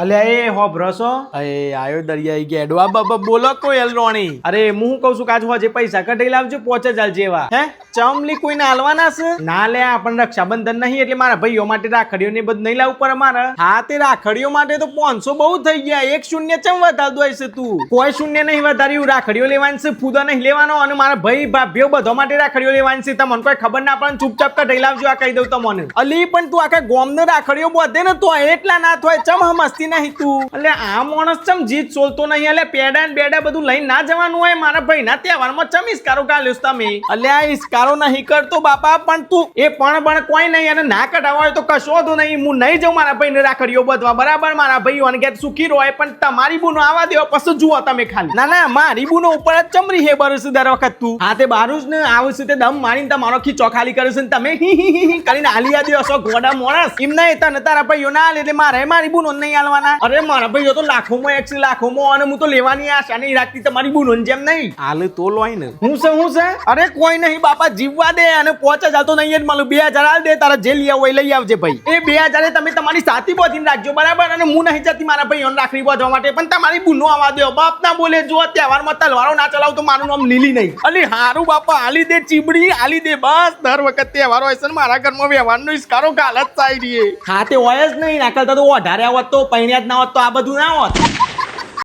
અલ્યા એ હોભરો અરે આયો દરિયાઈ ગેડવા બાબા બોલો કોઈ અલરોણી. અરે હું શું કઉ છું કાચ જે પૈસા કઢાઈ લાવજો પોચે ચાલ જેવા. હે? ચમલી કોઈને હાલવાના છે? ના લે આપણને રક્ષાબંધન નહીં એટલે મારા ભાઈઓ માટે રાખડીઓ ને બધું નહીં લાવવું પડે મારે. હા તે રાખડીઓ માટે તો પાંચસો બહુ થઈ ગયા. એક શૂન્ય ચમ વધારતો હશે તું? કોઈ શૂન્ય નહીં વધાર્યું રાખડીઓ લેવાની છે ફૂદો નહીં લેવાનો. અને મારા ભાઈ ભાભીઓ બધો માટે રાખડીઓ લેવાની છે. તમને કોઈ ખબર ના પણ ચૂપચાપ કઢાઈ લાવજો આ કહી દઉં તમને. અલી પણ તું આખા ગોમને રાખડીઓ બધે ને તો એટલા ના થાય ચમ હમસ્તી નહીં તું? એટલે આ માણસ ચમ જીત સોલતો નહીં એટલે પેડા ને બેડા બધું લઈને ના જવાનું હોય મારા ભાઈ ના તહેવારમાં ચમ ઇસ્કારો કાઢ્યો તમે? અલ્યા ઇસ્કારો નહીં કરતો બાપા પણ તું એ પણ પણ કોઈ નહીં અને ના કઢાવા હોય તો કશો તો નહીં. હું નહીં જાઉં મારા ભાઈને રાખડીઓ બધવા બરાબર? મારા ભાઈઓ અને ઘેર સુખી રહે પણ તમારી બુનો આવા દેવો પછી જુઓ તમે ખાલી. ના ના મારી બુનો ઉપર જ ચમરી હે બરસ દર વખત તું. હા તે બારું જ ને આવું છે તે દમ મારીને તમારો ખીચો ખાલી કર્યો છે ને તમે કરીને આલિયા દેવો છો ગોડા માણસ એમ નહીં તને તારા ભાઈઓ ના હાલે એટલે મારે મારી બુનો નહીં હાલવાના. અરે મારા ભાઈઓ તો લાખોમાં એક છે લાખોમાં અને હું તો લેવાની આશા નહીં રાખતી તમારી બુનો જેમ નહીં. હાલ તો લોય ને. હું છે હું છે? અરે કોઈ નહીં બાપા જીવવા દે અને પોચ જ જાતો નહીં મળું બે હજાર હાલ દે, તારા જે લઈ આવો એ લઈ આવજે ભાઈ. એ બે હજારે તમે તમારી સાથી બોધીને રાખજો, બરાબર? અને હું નહીં જતી મારા ભાઈઓને રાખડી બોધવા માટે, પણ તમારી બુનો આવવા દો. બાપ ના બોલે, જો તહેવારમાં તલવારો ના ચલાવ તો મારું નામ લીલી નહીં. અલી હારું બાપા, આલી દે ચીબડી, આલી દે બસ. દર વખત તહેવારો હોય છે મારા ઘરમાં વ્યવહારનો ઇસ્કારો ગાલ જ ચાઈ રહીએ. હા, તે હોય જ નહીં. નાકલતા તો વધારે આવત તો, પૈણ્યા જ ના હોત તો આ બધું ના હોત.